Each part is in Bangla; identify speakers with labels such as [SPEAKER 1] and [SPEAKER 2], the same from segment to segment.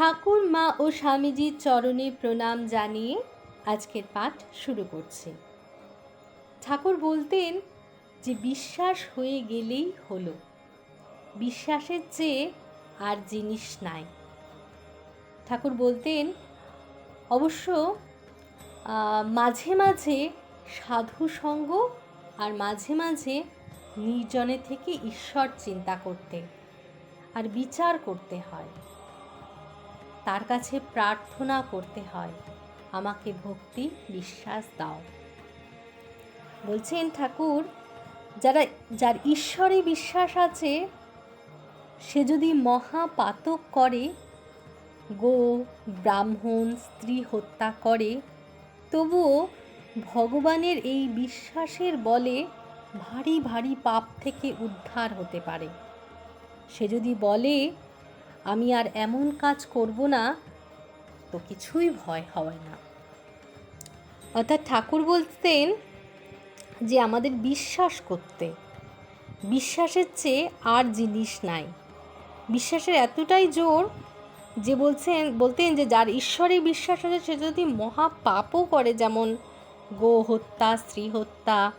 [SPEAKER 1] ঠাকুর, মা ও স্বামীজির চরণে প্রণাম জানিয়ে আজকের পাঠ শুরু করছি। ঠাকুর বলতেন যে, বিশ্বাস হয়ে গেলেই হলো। বিশ্বাসের চেয়ে আর জিনিস নাই। ঠাকুর বলতেন, অবশ্য মাঝে মাঝে সাধু সঙ্গ আর মাঝে মাঝে নির্জনে থেকে ঈশ্বর চিন্তা করতে আর বিচার করতে হয়। তার কাছে প্রার্থনা করতে হয়। আমাকে ভক্তি বিশ্বাস দাও। বলছেন ঠাকুর, যারা, যার ঈশ্বরে বিশ্বাস আছে, সে যদি মহাপাতক করে, গো ব্রাহ্মণ, স্ত্রী হত্যা করে, তবুও ভগবানের এই বিশ্বাসের বলে ভারী ভারী পাপ থেকে উদ্ধার হতে পারে। সে যদি বলে আমি আর এমন কাজ করব না, তো কিছুই ভয় হয় না। অর্থাৎ ঠাকুর বলতেন যে, আমাদের বিশ্বাস করতে। বিশ্বাসের চেয়ে আর জিনিস নাই। বিশ্বাসের এতটাই জোর যে বলছেন, বলতেন যে, যার ঈশ্বরে বিশ্বাস আছে, সে যদি মহা পাপও করে, যেমন গো হত্যা, স্ত্রী হত্যা,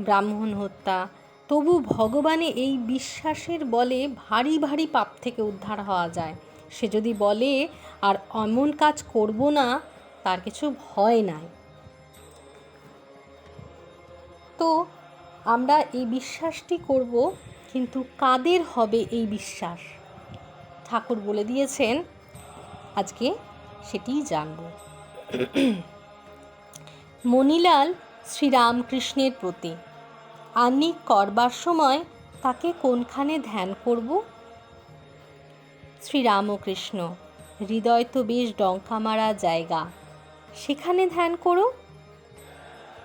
[SPEAKER 1] ব্রাহ্মণ হত্যা তবু ভগবানে এই বিশ্বাসের বলে ভারী ভারী পাপ থেকে উদ্ধার হওয়া যায়। সে যদি বলে, আর এমন কাজ করব না তার কিছু ভয় নাই। তো, আমরা এই বিশ্বাসটি করব, কিন্তু কাদের হবে এই বিশ্বাস? ঠাকুর বলে দিয়েছেন, আজকে সেটিই জানব। মণিলাল শ্রীরামকৃষ্ণের প্রতি। আহ্নিক করবার সময় তাকে কোনখানে ধ্যান করব? শ্রীরামকৃষ্ণ, হৃদয় তো বেশ ডঙ্কা মারা জায়গা, সেখানে ধ্যান করো।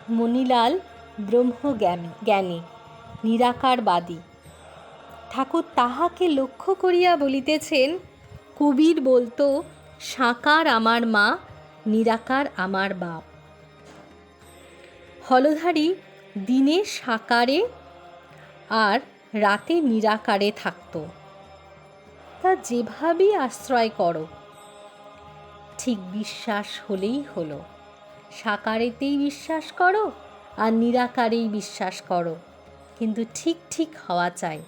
[SPEAKER 1] মণিলাল ব্রহ্মজ্ঞানী, জ্ঞানী, নিরাকারবাদী, ঠাকুর তাহাকে লক্ষ্য করিয়া বলিতেছেন, কবির বলতো, সাকার আমার মা, নিরাকার আমার বাপ। হলধারী দিনে সাকারে আর রাতে নিরাকারে থাকতো। তা যেভাবেই আশ্রয় করো, ঠিক বিশ্বাস হলেই হলো। সাকারেতেই বিশ্বাস করো আর নিরাকারেই বিশ্বাস করো, কিন্তু ঠিক ঠিক হওয়া চাই।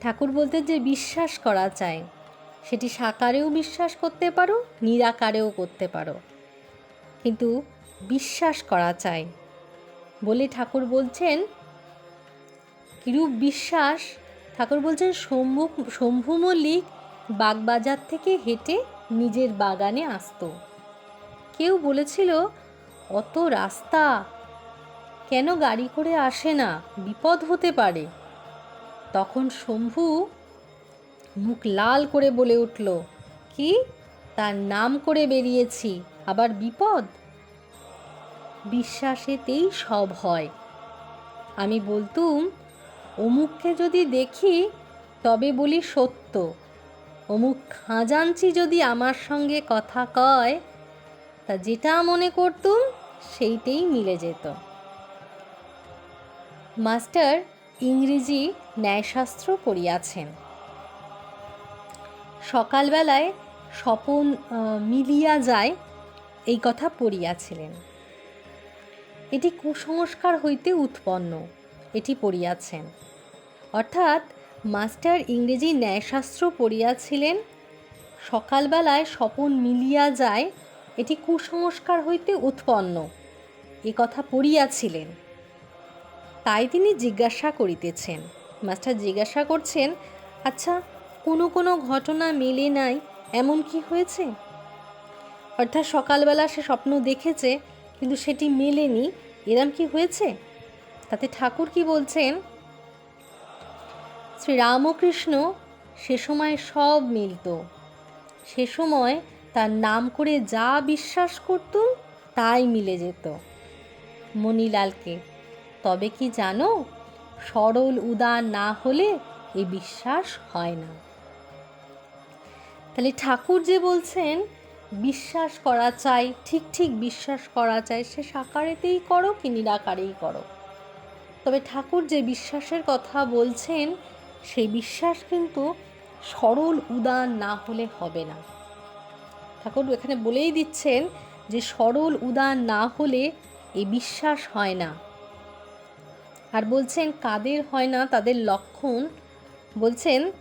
[SPEAKER 1] ঠাকুর বলতে যে বিশ্বাস করা চায় সেটি সাকারেও বিশ্বাস করতে পারো, নিরাকারেও করতে পারো। কিন্তু বিশ্বাস করা চাই। বলে ঠাকুর বলছেন, কিরূপ বিশ্বাস? ঠাকুর বলছেন, শম্ভু শম্ভু মল্লিক বাগবাজার থেকে হেঁটে নিজের বাগানে আসতো। কেউ বলেছিল, অত রাস্তা, কেন গাড়ি করে আসে না? বিপদ হতে পারে। তখন শম্ভু মুখ লাল করে বলে উঠল, কি? তার নাম করে বেরিয়েছি, আবার বিপদ? বিশ্বাসেতেই সব হয়। আমি বলতুম, অমুককে যদি দেখি, তবে বলি সত্য। অমুক খাজাঞ্চি যদি আমার সঙ্গে কথা কয়, তা যেটা মনে করতুম, সেইটাই মিলে যেত। মাস্টার ইংরেজি ন্যায়শাস্ত্র পড়িয়াছেন। সকালবেলায় স্বপন মিলিয়া যায়, এই কথা পড়িয়াছিলেন। এটি কুসংস্কার হইতে উৎপন্ন। এটি পড়িয়াছেন। অর্থাৎ মাস্টার ইংরেজি ন্যায়শাস্ত্র পড়িয়াছিলেন, সকালবেলায় স্বপন মিলিয়া যায়, এটি কুসংস্কার হইতে উৎপন্ন। এ কথা পড়িয়াছিলেন। তাই তিনি জিজ্ঞাসা করিতেছেন। মাস্টার জিজ্ঞাসা করছেন আচ্ছা কোনো কোনো ঘটনা মেলে নাই, এমন কি হয়েছে? অর্থাৎ সকালবেলা সে স্বপ্ন দেখেছে কিন্তু সেটি মেলেনি। এরম কি হয়েছে? তাতে ঠাকুর কি বলছেন? শ্রীরামকৃষ্ণ সে সময় সব মিলত। সে সময় তার নাম করে যা বিশ্বাস করতুম তাই মিলে যেত। মণিলালকে, তবে কি জানো? সরল উদার না হলে এ বিশ্বাস হয় না। তাহলে ঠাকুর যে বলছেন বিশ্বাস করা চাই, ঠিক ঠিক বিশ্বাস করা চাই, সে সাকারেতেই করো কি নিরাকারেই করো। তবে ঠাকুর যে বিশ্বাসের কথা বলছেন, সেই বিশ্বাস কিন্তু সরল উদার না হলে হবে না। ঠাকুর এখানে বলেই দিচ্ছেন যে সরল উদার না হলে এই বিশ্বাস হয় না। আর বলছেন, কাদের হয় না তাদের লক্ষণ? বলছেন,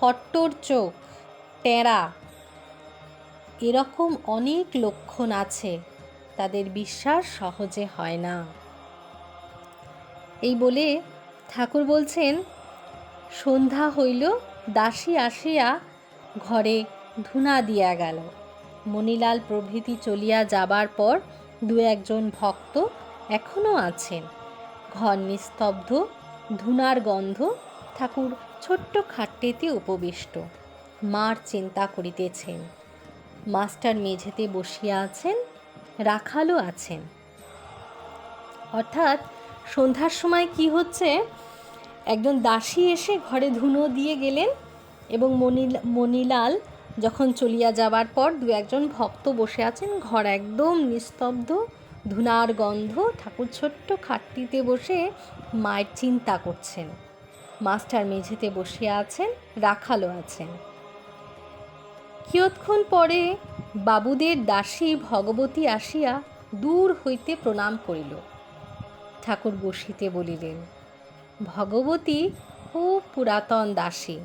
[SPEAKER 1] কট্টর চোখ, টেরা এরকম অনেক লক্ষণ আছে, তাদের বিশ্বাস সহজে হয় না। এই বলে ঠাকুর বলছেন, সন্ধ্যা হইল, দাসী আসিয়া ঘরে ধুনা দিয়া গেল। মণিলাল প্রভৃতি চলিয়া যাবার পর দু একজন ভক্ত এখনও আছেন। ঘর নিস্তব্ধ, ধুনার গন্ধ ঠাকুর ছোট্ট খাট্টেতে উপবিষ্ট। মার চিন্তা করিতেছেন। মাস্টার মেঝেতে বসিয়া আছেন, রাখালও আছেন। অর্থাৎ সন্ধ্যার সময় কি হচ্ছে, একজন দাসী এসে ঘরে ধুনো দিয়ে গেলেন এবং মণি মণিলাল যখন চলিয়া যাবার পর দু একজন ভক্ত বসে আছেন, ঘর একদম নিস্তব্ধ, ধুনার গন্ধ, ঠাকুর ছোট্ট খাটটিতে বসে মায়ের চিন্তা করছেন। মাস্টার মেঝেতে বসিয়া আছেন, রাখালও আছেন। কিয়ৎক্ষণ পরে বাবুদের দাসী ভগবতী আসিয়া দূর হইতে প্রণাম করিল। ঠাকুর বসিতে বলিলেন, ভগবতী, খুব পুরাতন দাসী,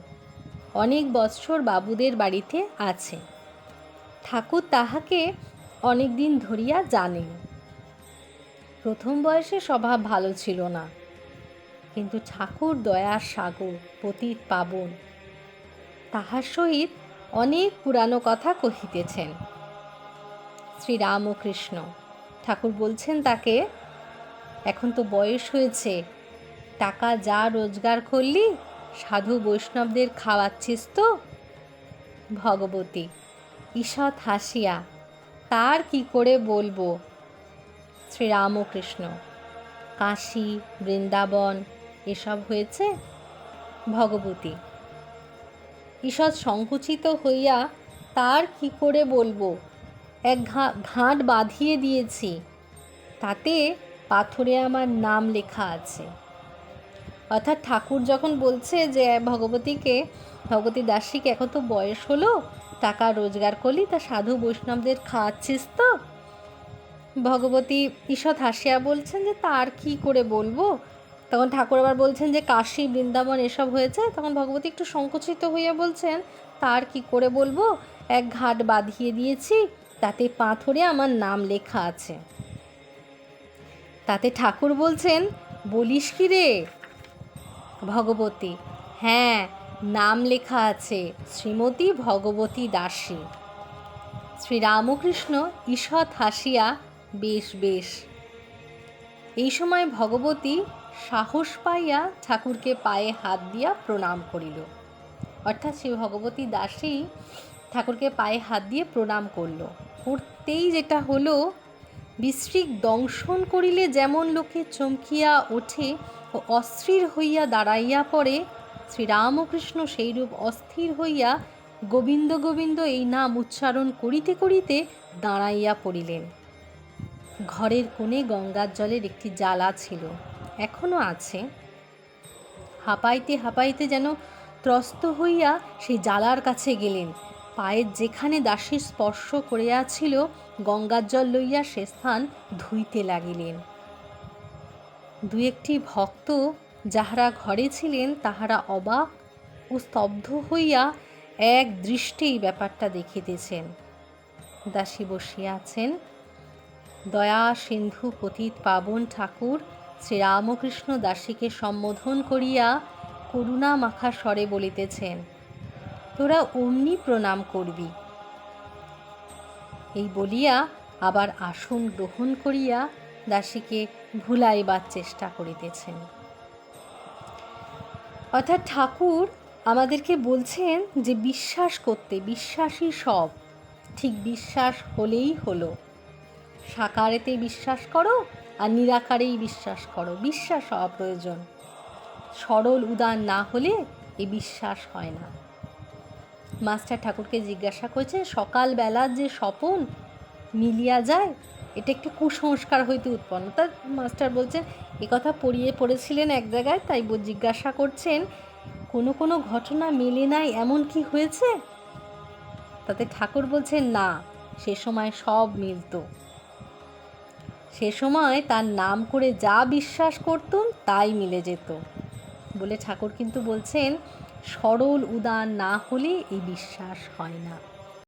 [SPEAKER 1] অনেক বৎসর বাবুদের বাড়িতে আছে। ঠাকুর তাহাকে অনেক দিন ধরিয়া জানেন। প্রথম বয়সে স্বভাব ভালো ছিল না, কিন্তু ঠাকুর দয়ার সাগর, পতিত পাবন, তাহার সহিত অনেক পুরানো কথা কহিতেছেন। শ্রীরামকৃষ্ণ ঠাকুর বলছেন তাকে, এখন তো বয়স হয়েছে, টাকা যা রোজগার করলি, সাধু বৈষ্ণবদের খাওয়াচ্ছিস তো? ভগবতী, ঈষৎ হাসিয়া, তার কি করে বলব? শ্রীরামকৃষ্ণ কাশী, বৃন্দাবন, এসব হয়েছে? ভগবতী ঈষৎ সংকুচিত হইয়া তার কি করে বলব? এক ঘাট বাঁধিয়ে দিয়েছি। তাতে পাথরে আমার নাম লেখা আছে। অর্থাৎ ঠাকুর যখন বলছে যে, ভগবতীকে, ভগবতী দাসীকে এখন তো বয়স হলো, টাকা রোজগার করলি, তা সাধু বৈষ্ণবদের খাওয়াচ্ছিস তো? ভগবতী ঈষৎ হাসিয়া বলছেন যে, তার কি করে বলব? তখন ঠাকুর আবার বলছেন যে, কাশী, বৃন্দাবন এসব হয়েছে? তখন ভগবতী একটু সংকুচিত হইয়া বলছেন, তার কি করে বলব? এক ঘাট বাঁধিয়ে দিয়েছি, তাতে পাথরে আমার নাম লেখা আছে। তাতে ঠাকুর বলছেন, বলিস কি রে? ভগবতী হ্যাঁ নাম লেখা আছে, শ্রীমতী ভগবতী দাসী। শ্রীরামকৃষ্ণ, ঈষৎ হাসিয়া, বেশ বেশ। এই সময় ভগবতী সাহস পাইয়া ঠাকুরকে পায়ে হাত দিয়া প্রণাম করিল। অর্থাৎ সে ভগবতী দাসী ঠাকুরকে পায়ে হাত দিয়ে প্রণাম করল। করতেই যেটা হলো বিশ্রিক দংশন করিলে যেমন লোকে চমকিয়া ওঠে ও অস্থির হইয়া দাঁড়াইয়া পড়ে, শ্রীরামকৃষ্ণ সেইরূপ অস্থির হইয়া গোবিন্দ গোবিন্দ এই নাম উচ্চারণ করিতে করিতে দাঁড়াইয়া পড়িলেন। ঘরের কোণে গঙ্গার জলের একটি জ্বালা ছিল। এখনও আছে। হাঁপাইতে হাঁপাইতে যেন ত্রস্ত হইয়া সেই জ্বালার কাছে গেলেন। পায়ের যেখানে দাসীর স্পর্শ করিয়াছিল গঙ্গার জল লইয়া সে স্থান ধুইতে লাগিলেন। দু একটি ভক্ত যাহারা ঘরে ছিলেন, তাহারা অবাক ও স্তব্ধ হইয়া এক দৃষ্টেই ব্যাপারটা দেখিতেছেন। দাসী বসিয়া আছেন। দয়া সিন্ধু পতিত পাবন ঠাকুর শ্রীরামকৃষ্ণ দাসীকে সম্বোধন করিয়া করুণা মাখা স্বরে বলিতেছেন, তোরা অমনি প্রণাম করবি। এই বলিয়া আবার আসন গ্রহণ করিয়া দাসীকে ভুলাইবার চেষ্টা করিতেছেন। অর্থাৎ ঠাকুর আমাদেরকে বলছেন যে, বিশ্বাস করতে বিশ্বাসই সব। ঠিক বিশ্বাস হলেই হলো। সাকারেতে বিশ্বাস করো আর নিরাকারেই বিশ্বাস করো। বিশ্বাস হওয়া প্রয়োজন। সরল উদার না হলে এ বিশ্বাস হয় না। মাস্টার ঠাকুরকে জিজ্ঞাসা করছে সকালবেলার যে স্বপন মিলিয়া যায়, এটা একটি কুসংস্কার হইতে উৎপন্ন। তা মাস্টার বলছেন কথা পড়িয়ে পড়েছিলেন এক জায়গায়, তাই জিজ্ঞাসা করছেন, কোনো কোনো ঘটনা মেলে নাই, এমন কি হয়েছে? তাতে ঠাকুর বলছেন, না, সে সময় সব মিলতো। সে সময় তার নাম করে যা বিশ্বাস করতুম, তাই মিলে যেত। বলে ঠাকুর কিন্তু বলছেন, সরল উদান না হলে এই বিশ্বাস হয় না।